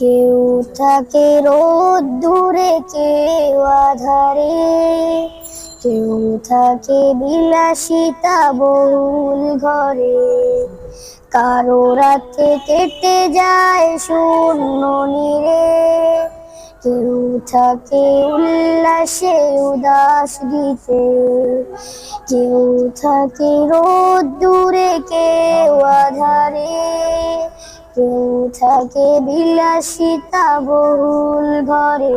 কেউ থাকে রোদ দূরে, কেউ আধারে। কেউ থাকে বিলাসিতা বহুল ঘরে। কারও রাতে কেটে যায় শূন্য নীরে। কেউ থাকে উল্লাসে, উদাস গীতে। কেউ থাকে রোদ দূরে, কেউ আধারে। কেউ থাকে বিলাসিতা বহুল ঘরে।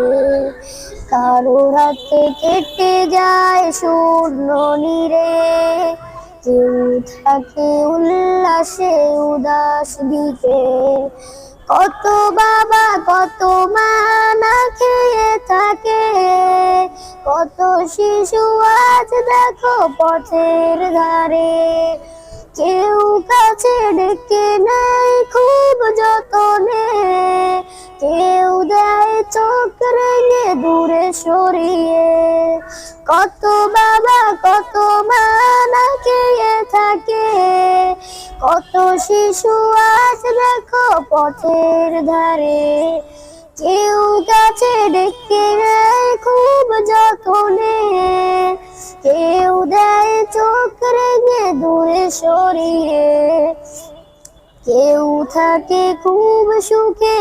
কারও রাতে কেটে যায় শূন্য নীরে। কেউ থাকে উল্লাসে উদাস দিতে কত বাবা, কত মা না খেয়ে থাকে। কত শিশু আজ দেখো পথের ধারে। কেউ কাছে ডেকে নেয় খুব যতনে। কেউ দেয় চোখ রেঙে দূরে সরিয়ে। কত বাবা, কত মা না খেয়ে থাকে। কত শিশু আজ দেখো পথের ধারে। কেউ কাছে ডেকে নেয় সরিয়ে। কেউ থাকে খুব সুখে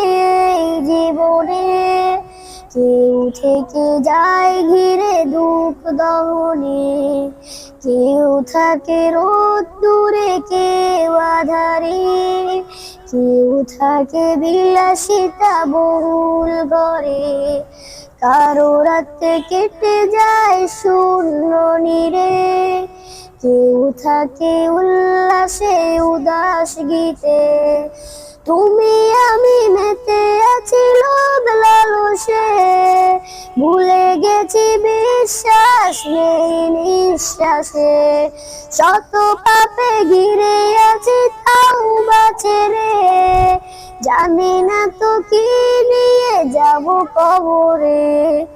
জীবনে, কেউ থেকে যায় ঘিরে দুঃখ দহনে, কেউ থাকে রোদ দূরে কেউ আধারে, কেউ থাকে বিলাসিতা বহুল ঘরে কারও রাতে কেটে যায় শূন্য নীরে থাকে উল্লাসে উদাস গীতে। তুমি আমি মেতে আছি লোভ লালসে। ভুলে গেছি বিশ্বাস, নেই নিঃশ্বাসে। শত পাপে ঘিরে আছি, তাও বাছে রে। জানি না তো কি নিয়ে যাব কবরে।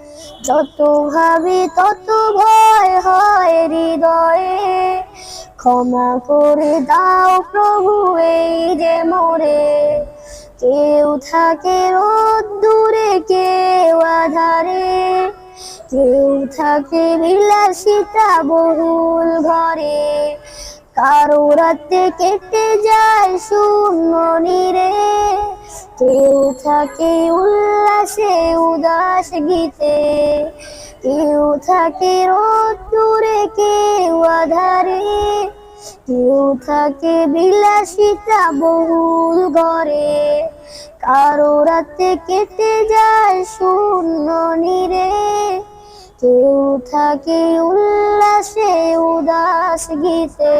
যত ভাবি তত ভয় হয় হৃদয়ে। ক্ষমা করে দাও প্রভু, এই যে মোরে। কেউ থাকে রোদ দূরে, কেউ আধারে। কেউ থাকে বিলাসিতা বহুল ঘরে। কারও রাতে কেটে যায় শূন্য নীরে। কেউ থাকে উল্লাসে, উদাস গীতে। কেউ থাকে রোদ দূরে, কেউ আধারে। কেউ থাকে বিলাসিতা বহুল ঘরে, কারও রাতে কেটে যায় শূন্য নিরে। কেউ থাকে উল্লাসে উদাস গীতে।